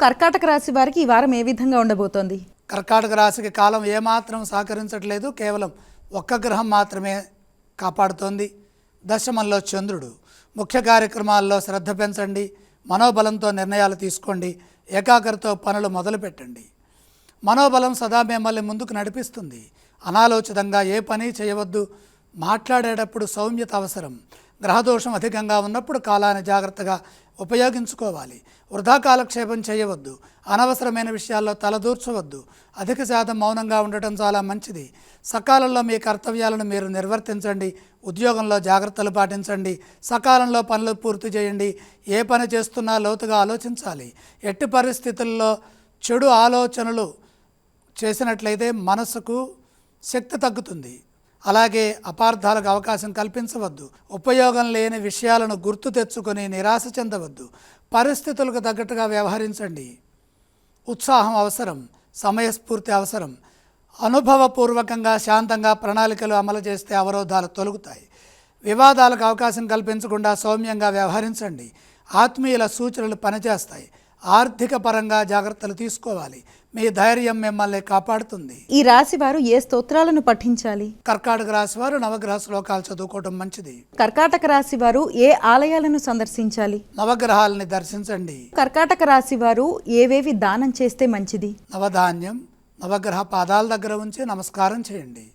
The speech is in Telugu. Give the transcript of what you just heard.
కర్కాటక రాశి వారికి ఈ వారం ఏ విధంగా ఉండబోతోంది? కర్కాటక రాశికి కాలం ఏమాత్రం సహకరించట్లేదు. కేవలం ఒక్క గ్రహం మాత్రమే కాపాడుతోంది. దశమంలో చంద్రుడు. ముఖ్య కార్యక్రమాల్లో శ్రద్ధ పెంచండి. మనోబలంతో నిర్ణయాలు తీసుకోండి. ఏకాగ్రతో పనులు మొదలుపెట్టండి. మనోబలం సదా మిమ్మల్ని ముందుకు నడిపిస్తుంది. అనాలోచితంగా ఏ పని చేయవద్దు. మాట్లాడేటప్పుడు సౌమ్యత అవసరం. గ్రహదోషం అధికంగా ఉన్నప్పుడు కాలాన్ని జాగ్రత్తగా ఉపయోగించుకోవాలి. వృధా కాలక్షేపం చేయవద్దు. అనవసరమైన విషయాల్లో తలదూర్చవద్దు అధిక శాతం మౌనంగా ఉండటం చాలా మంచిది. సకాలంలో మీ కర్తవ్యాలను మీరు నిర్వర్తించండి. ఉద్యోగంలో జాగ్రత్తలు పాటించండి. సకాలంలో పనులు పూర్తి చేయండి. ఏ పని చేస్తున్నా లోతుగా ఆలోచించాలి. ఎట్టి పరిస్థితుల్లో చెడు ఆలోచనలు చేసినట్లయితే మనసుకు శక్తి తగ్గుతుంది. అలాగే అపార్థాలకు అవకాశం కల్పించవద్దు. ఉపయోగం లేని విషయాలను గుర్తు తెచ్చుకొని నిరాశ చెందవద్దు. పరిస్థితులకు తగ్గట్టుగా వ్యవహరించండి. ఉత్సాహం అవసరం. సమయస్ఫూర్తి అవసరం. అనుభవపూర్వకంగా శాంతంగా ప్రణాళికలు అమలు చేస్తే అవరోధాలు తొలగుతాయి. వివాదాలకు అవకాశం కల్పించకుండా సౌమ్యంగా వ్యవహరించండి. ఆత్మీయుల సూచనలు పనిచేస్తాయి. ఆర్థిక పరంగా జాగ్రత్తలు తీసుకోవాలి. మీ ధైర్యం మిమ్మల్ని కాపాడుతుంది. ఈ రాశి వారు ఏ స్తోత్రాలను పఠించాలి? కర్కాటక రాశి వారు నవగ్రహ శ్లోకాలు చదువుకోవటం మంచిది. కర్కాటక రాశి వారు ఏ ఆలయాలను సందర్శించాలి? నవగ్రహాలని దర్శించండి. కర్కాటక రాశి వారు ఏవేవి దానం చేస్తే మంచిది? నవధాన్యం నవగ్రహ పాదాల దగ్గర ఉంచి నమస్కారం చేయండి.